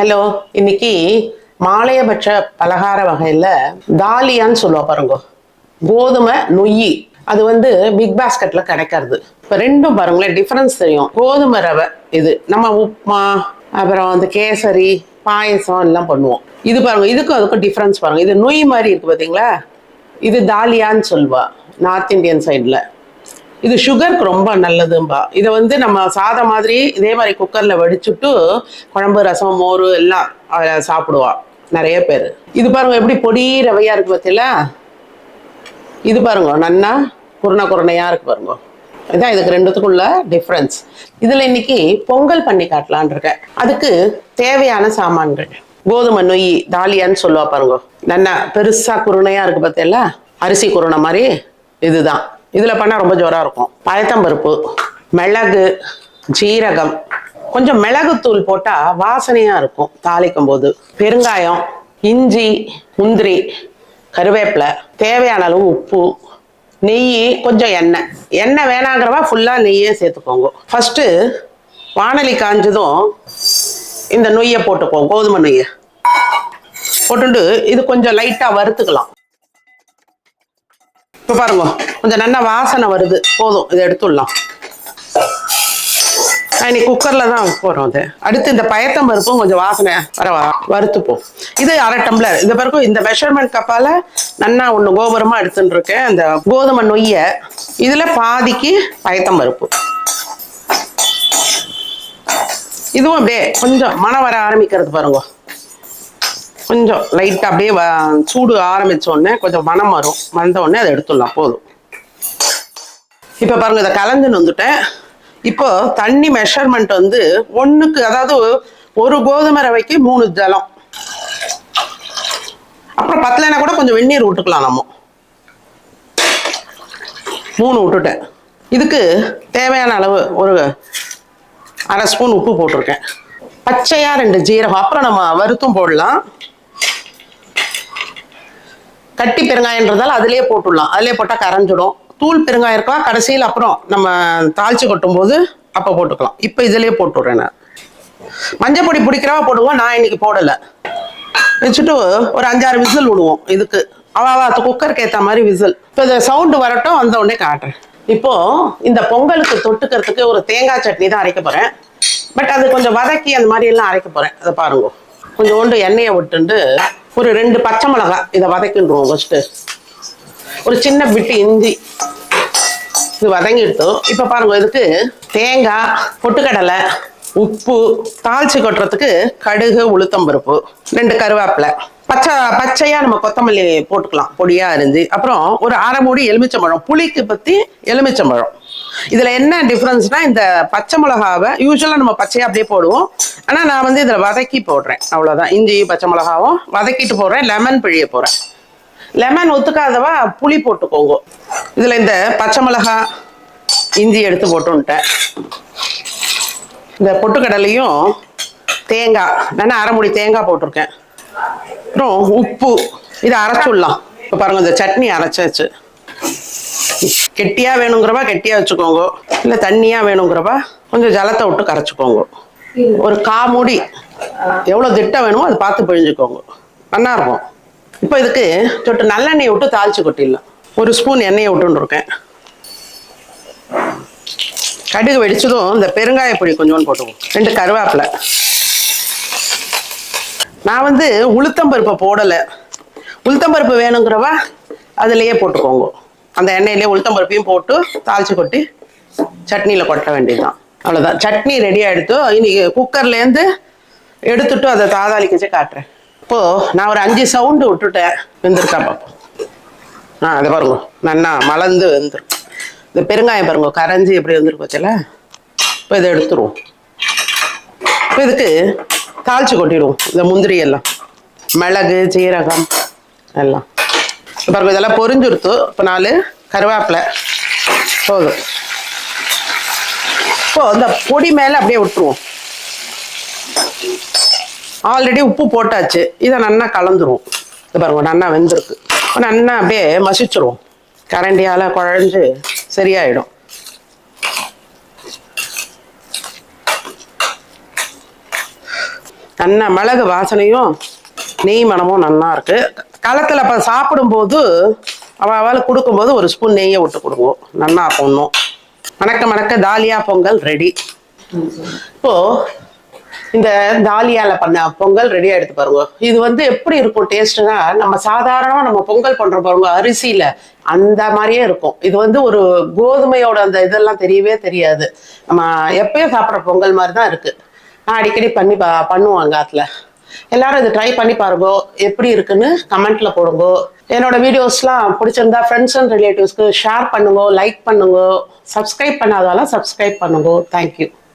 Hello இன்னைக்கு மாலையபட்ச பலகார வகையில் தாலியான்னு சொல்லுவா பாருங்க. கோதுமை நொய்யி. அது வந்து பிக் பாஸ்கெட்ல கிடைக்கிறது. இப்போ ரெண்டும் பாருங்களேன் டிஃப்ரென்ஸ் தெரியும். கோதுமை ரவை இது நம்ம உப்மா அப்புறம் வந்து கேசரி பாயசம் எல்லாம் பண்ணுவோம். இது பாருங்க இதுக்கும் அதுக்கும் டிஃப்ரென்ஸ் பாருங்க. இது நொய் மாதிரி இருக்கு பார்த்தீங்களா இது தாலியான்னு சொல்லுவா நார்த் இந்தியன் சைடில் இது சுகருக்கு ரொம்ப நல்லதும்பா. இதை வந்து நம்ம சாதம் மாதிரி இதே மாதிரி குக்கரில் வடிச்சுட்டு குழம்பு ரசம் மோர் எல்லாம் சாப்பிடுவா. நிறைய பேர். இது பாருங்க எப்படி பொடி ரவையா இருக்கு பார்த்தீங்களா இது பாருங்க நன்னா குருணை குருணையாக இருக்கு பாருங்க. இதான் இதுக்கு ரெண்டுத்துக்குள்ள டிஃப்ரென்ஸ் இதில் இன்னைக்கு பொங்கல் பண்ணி காட்டலான் இருக்கேன். அதுக்கு தேவையான சாமான்கள். கோதுமை நொய் தாலியான்னு சொல்லுவா பாருங்க. நன்னா பெருசாக குருணையாக இருக்கு பார்த்தீங்களா அரிசி குருணை மாதிரி இதுதான். இதில் பண்ணால் ரொம்ப ஜோராக இருக்கும். பயத்தம்பருப்பு மிளகு ஜீரகம். கொஞ்சம் மிளகுத்தூள் போட்டால் வாசனையாக இருக்கும் தாளிக்கும் போது. பெருங்காயம் இஞ்சி முந்திரி கருவேப்பிலை தேவையான அளவு உப்பு நெய் கொஞ்சம் எண்ணெய். எண்ணெய் வேணாங்கிறவா ஃபுல்லாக நெய்யே சேர்த்துக்கோங்க. ஃபஸ்ட்டு வானலி காஞ்சதும் இந்த நொய்யை போட்டுக்கோங்க கோதுமை நொய்யை. போட்டுட்டு இது கொஞ்சம் லைட்டாக வறுத்துக்கலாம். இப்போ பாருங்க கொஞ்சம் நல்ல வாசனை வருது. போதும் இதை எடுத்துடலாம். இன்னைக்கு குக்கரில் தான் போகிறோம் அது அடுத்து இந்த பயத்தம் பருப்பும் கொஞ்சம் வாசனை வர வறுத்துப்போம். இது அரை டம்ளர். இந்த பிறகு இந்த மெஷர்மெண்ட் கப்பால் நன்னா ஒன்று கோபுரமாக எடுத்துன்னு இருக்கேன் அந்த கோதுமை நொய்யை இதில் பாதிக்கு பயத்தம் பருப்பு. இதுவும் அப்படியே கொஞ்சம் மனம் வர ஆரம்பிக்கிறது பாருங்க. கொஞ்சம் லைட்டாக அப்படியே சூடு ஆரம்பிச்ச உடனே கொஞ்சம் மனம் வரும். வந்த உடனே அதை எடுத்துடலாம் போதும். இப்போ பாருங்க இதை கலந்துன்னு வந்துட்டேன். இப்போ தண்ணி மெஷர்மெண்ட் வந்து ஒன்றுக்கு அதாவது ஒரு கோதுமை ரவைக்கு மூணு ஜலம். அப்புறம் பத்தலைன்னா கூட கொஞ்சம் வெந்நீர் விட்டுக்கலாம் நம்ம. மூணு விட்டுட்டேன். இதுக்கு தேவையான அளவு ஒரு அரை ஸ்பூன் உப்பு போட்டிருக்கேன். பச்சையா ரெண்டு ஜீரகம். அப்புறம் நம்ம வறுத்தும் போடலாம். கட்டி பெருங்காயன்றதால அதிலே போட்டுடலாம். அதிலே போட்டால் கரைஞ்சிடும். தூள் பெருங்காயம் இருக்கா? கடைசியில் அப்புறம் நம்ம தாளித்து கொட்டும் போது அப்போ போட்டுக்கலாம். இப்போ இதிலே போட்டுடுறேன் நான். மஞ்சள் பொடி பிடிக்கிறவா போடுவோம். நான் இன்னைக்கு போடலை. வச்சுட்டு ஒரு அஞ்சாறு விசில் விடுவோம் இதுக்கு. அவ குக்கருக்கு ஏற்ற மாதிரி விசில். இப்போ இந்த சவுண்டு வரட்டும் வந்த உடனே காட்டுறேன். இப்போ இந்த பொங்கலுக்கு தொட்டுக்கிறதுக்கு ஒரு தேங்காய் சட்னி தான் அரைக்க போறேன். பட் அது கொஞ்சம் வதக்கி அந்த மாதிரி எல்லாம் அரைக்க போறேன். அதை பாருங்க. கொஞ்சோண்டு எண்ணெயை விட்டுண்டு ஒரு ரெண்டு பச்சை மிளகாய் இதை வதக்கிடுவோம் ஃபஸ்ட்டு ஒரு சின்ன பிட்டு இஞ்சி இது வதங்கிடுத்து இப்போ பாருங்க இதுக்கு தேங்காய் பொட்டுக்கடலை உப்பு தாளிச்சு கொட்டுறதுக்கு கடுகு உளுத்தம்பருப்பு ரெண்டு கருவேப்பிலை. பச்சை பச்சையாக நம்ம கொத்தமல்லி போட்டுக்கலாம் பொடியாக அரிஞ்சு. அப்புறம் ஒரு அரை மூடி எலுமிச்சம்பழம். புளிக்கு பற்றி எலுமிச்சம்பழம். இதுல என்ன டிஃப்ரென்ஸ்னா இந்த பச்சை மிளகாவை யூஸ்வலா நம்ம பச்சையா அப்படியே போடுவோம். ஆனா நான் வந்து இதுல வதக்கி போடுறேன். அவ்வளவுதான். இஞ்சி பச்சை மிளகாவும் வதக்கிட்டு போடுறேன். லெமன் பிழிய போறேன். லெமன் ஒத்துக்காதவா புளி போட்டுக்கோங்க. இதுல இந்த பச்சை மிளகாய் இஞ்சி எடுத்து போட்டுன்ட்டேன். இந்த பொட்டுக்கடலையும் தேங்காய் நான் அரை மூடி தேங்காய் போட்டிருக்கேன். அப்புறம் உப்பு. இதை அரைச்சுடலாம். இப்போ பாருங்க இந்த சட்னி அரைச்சாச்சு. கெட்டியாக வேணுங்கிறப்ப கெட்டியாக வச்சுக்கோங்க. இல்லை தண்ணியாக வேணுங்கிறப்ப கொஞ்சம் ஜலத்தை விட்டு கரைச்சிக்கோங்க. ஒரு கா மூடி எவ்வளோ திட்டம் வேணுமோ அதை பார்த்து பிழிஞ்சுக்கோங்க. நல்லா இருக்கும். இப்போ இதுக்கு சொட்டு நல்லெண்ணெயை விட்டு தாளிச்சு கொட்டிடலாம். ஒரு ஸ்பூன் எண்ணெயை விட்டுன்னு இருக்கேன் கடுகு வெடிச்சதும் இந்த பெருங்காய பொடி கொஞ்சோண்டு போட்டுவோம் ரெண்டு கருவேப்பிலை. நான் வந்து உளுத்தம்பருப்பை போடலை. உளுத்தம்பருப்பு வேணுங்கிறவா அதுலேயே போட்டுக்கோங்க. அந்த எண்ணெயிலே உளுத்தம்பருப்பையும் போட்டு தாளிச்சு கொட்டி சட்னியில் கொட்ட வேண்டியதுதான். அவ்வளோதான் சட்னி ரெடி ஆகிடுத்து இன்னைக்கு குக்கர்லேருந்து எடுத்துட்டு அதை தாதாளிக்க வச்சு காட்டுறேன். இப்போது நான் ஒரு அஞ்சு சவுண்டு விட்டுட்டேன் வெந்திருக்கா பார்ப்போம் ஆ அதை பாருங்க. நன்னா மலர்ந்து வெந்துரும் இந்த பெருங்காயம் பாருங்க கரைஞ்சி எப்படி வந்துருக்கோச்சல இப்போ இதை எடுத்துருவோம். இப்போ இதுக்கு தாளிச்சு கொட்டிடுவோம் இந்த முந்திரி எல்லாம் மிளகு சீரகம் எல்லாம். பாருங்க இதெல்லாம் பொரிஞ்சுருத்து இப்போ நாலு கருவேப்பிலை. போதும். இப்போ இந்த பொடி மேலே அப்படியே விட்டுருவோம். ஆல்ரெடி உப்பு போட்டாச்சு. இதை நல்லா கலந்துருவோம் இது பாருங்க நல்லா வெந்திருக்கு. நல்லா அப்படியே மசிச்சிருவோம். கரண்டியால் குழஞ்சு சரியாயிடும். நல்லா மிளகு வாசனையும் நெய் மனமும் நல்லா இருக்குது களத்தில் இப்போ சாப்பிடும்போது அவள் அவளுக்கு கொடுக்கும்போது ஒரு ஸ்பூன் நெய்யை விட்டு கொடுக்கும் நல்லா பொண்ணும். இன்னும் மணக்க மணக்க தாலியா பொங்கல் ரெடி. இப்போ இந்த தாலியால பண்ண பொங்கல் ரெடியா எடுத்து பாருங்க. இது வந்து எப்படி இருக்கும் டேஸ்ட்னா நம்ம சாதாரணமா நம்ம பொங்கல் பண்ணுற பாருங்க அரிசியில அந்த மாதிரியே இருக்கும். இது வந்து ஒரு கோதுமையோட அந்த இதெல்லாம் தெரியவே தெரியாது. நம்ம எப்பயும் சாப்பிட்ற பொங்கல் மாதிரி தான் இருக்கு. நான் அடிக்கடி பண்ணி பா பண்ணுவாங்க அதில் எல்லாரும் இதை ட்ரை பண்ணி பாருங்க எப்படி இருக்குன்னு கமெண்ட்ல போடுங்க. என்னோட வீடியோஸ்லாம் பிடிச்சிருந்தா ஃப்ரெண்ட்ஸ் அண்ட் ரிலேட்டிவ்ஸ்க்கு ஷேர் பண்ணுங்க லைக் பண்ணுங்க சப்ஸ்கிரைப் பண்ணாதாலும் சப்ஸ்கிரைப் பண்ணுங்க. Thank you